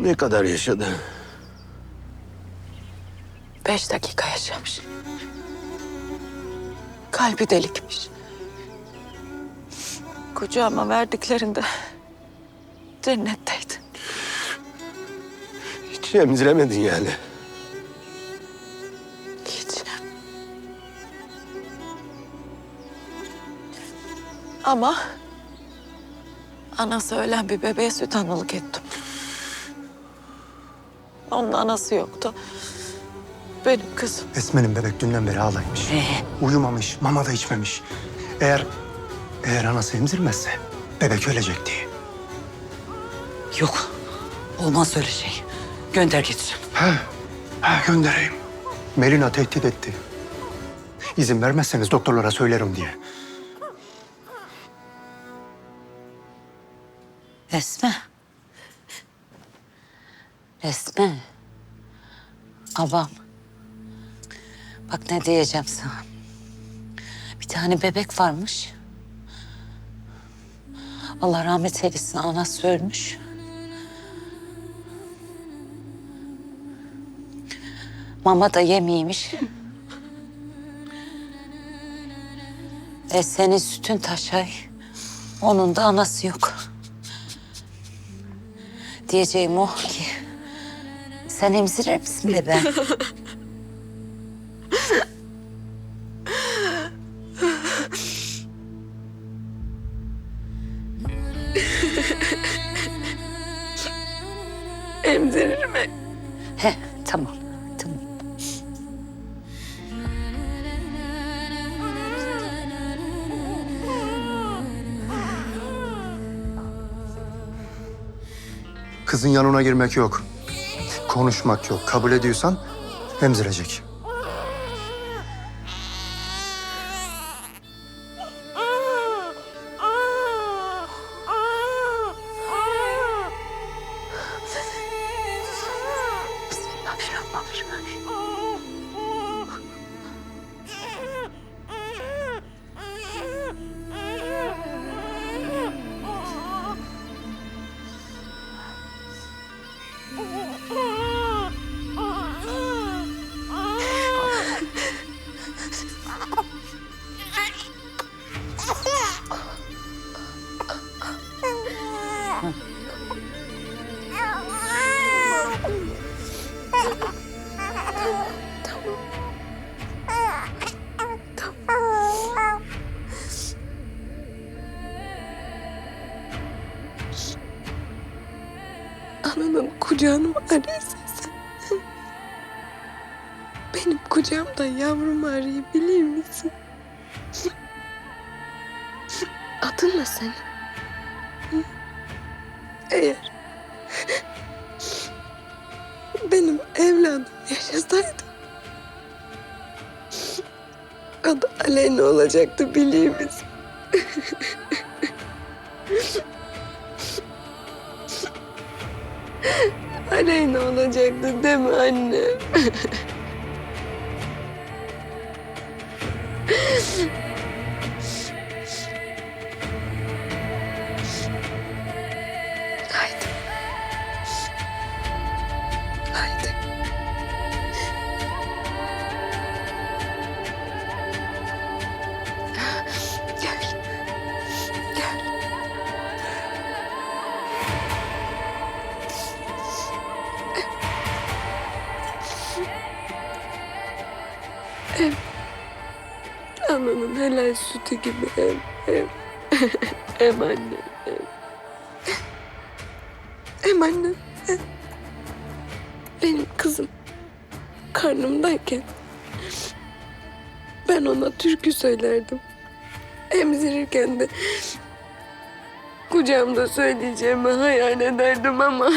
Ne kadar yaşadı? Beş dakika yaşamış. Kalbi delikmiş. Kucağıma verdiklerinde cennetteydi. Hiç emziremedin yani. Hiç. Ama anası ölen bir bebeğe süt analık ettim. Onun anası yoktu. Benim kızım. Esme'nin bebek dünden beri ağlaymış. Uyumamış, mama da içmemiş. Eğer, eğer anası emzirmezse bebek ölecek diye. Yok. Olmaz öyle şey. Gönder gitsin. He, he göndereyim. Melina tehdit etti. İzin vermezseniz doktorlara söylerim diye. Esme. Esme. Abam. Bak ne diyeceğim sana. Bir tane bebek varmış. Allah rahmet eylesin anası ölmüş. Mama da yemiymiş. e senin sütün taşay. Onun da anası yok. Diyeceğim o ki... Sen emzirir misin bebeğim? Emzirir mi? He, tamam, tamam. Kızın yanına girmek yok. Konuşmak yok. Kabul ediyorsan emzirecek. Ananın kucağını arıyorsun sen? Benim kucağımda yavrum arıyor biliyor musun? Adın ne senin? Eğer benim evladım yaşasaydı adı Aleyna olacaktı biliyor musun? Aleyna olacaktı değil mi anne? Ananın helal sütü gibi ev. Ev. Ev anne. Ev. Ev anne. Ev. Benim kızım karnımdayken ben ona türkü söylerdim. Emzirirken de kucağımda söyleyeceğimi hayal ederdim ama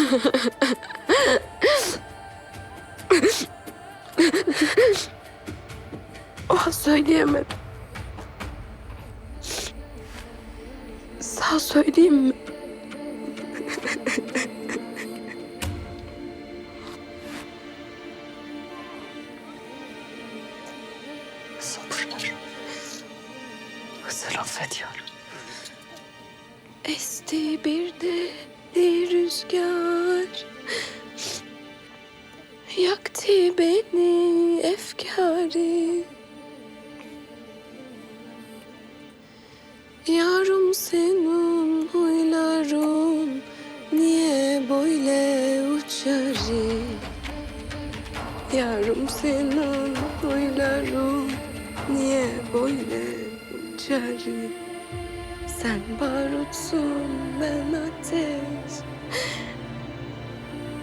o an söyleyemedim. Sağ söyleyeyim mi? Sabırlar. Hızır affediyorum. Esti bir deli rüzgar Yaktı beni efkari Yarım senin Yarım senin huyların Niye böyle uçarı? Sen barutsun ben ateş.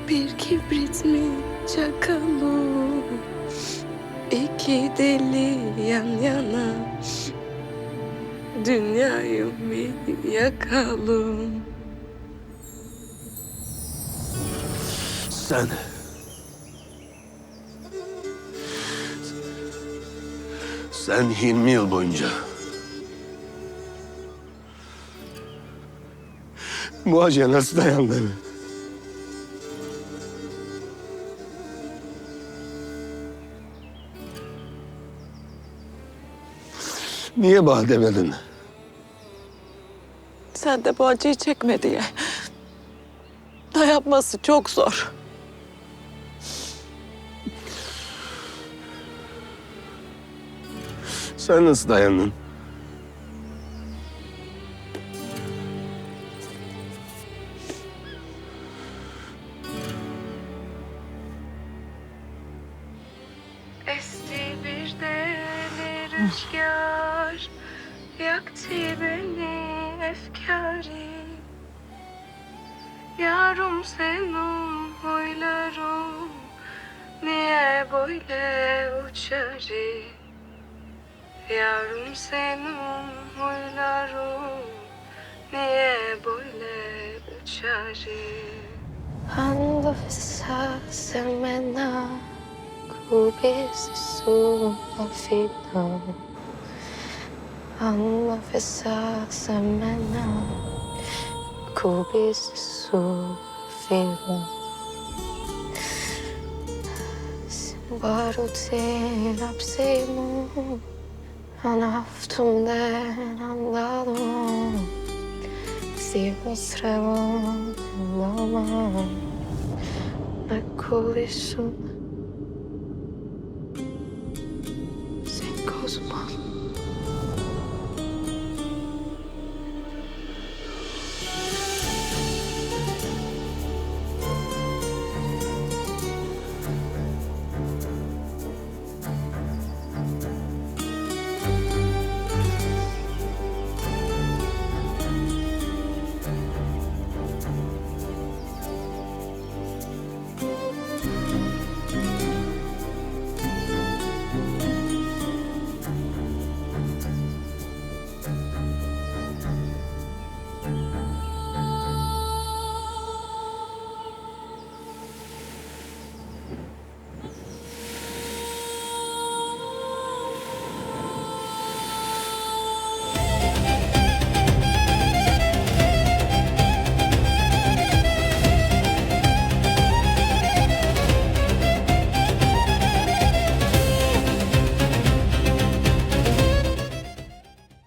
Bir kibrit mi çakalım İki deli yan yana. Dünyayı bir yakalım. Sen... Sen 20 yıl boyunca... Bu acıya nasıl dayandın? Niye bana demedin? Sen de bu acıyı çekme diye. Dayanması çok zor. Sen nasıl dayandın? Esti bir deli rüzgar Yaktı beni efkari Yarım senin huyların Niye böyle uçarı Yarım senin huyların Niye böyle uçarı Quando pensasse a menor Coubesse sua final Quando pensasse a menor Coubesse sua final Barutin apsimu Anaftumden anladım Sivasrevan Lama Nakulisun Sen kozma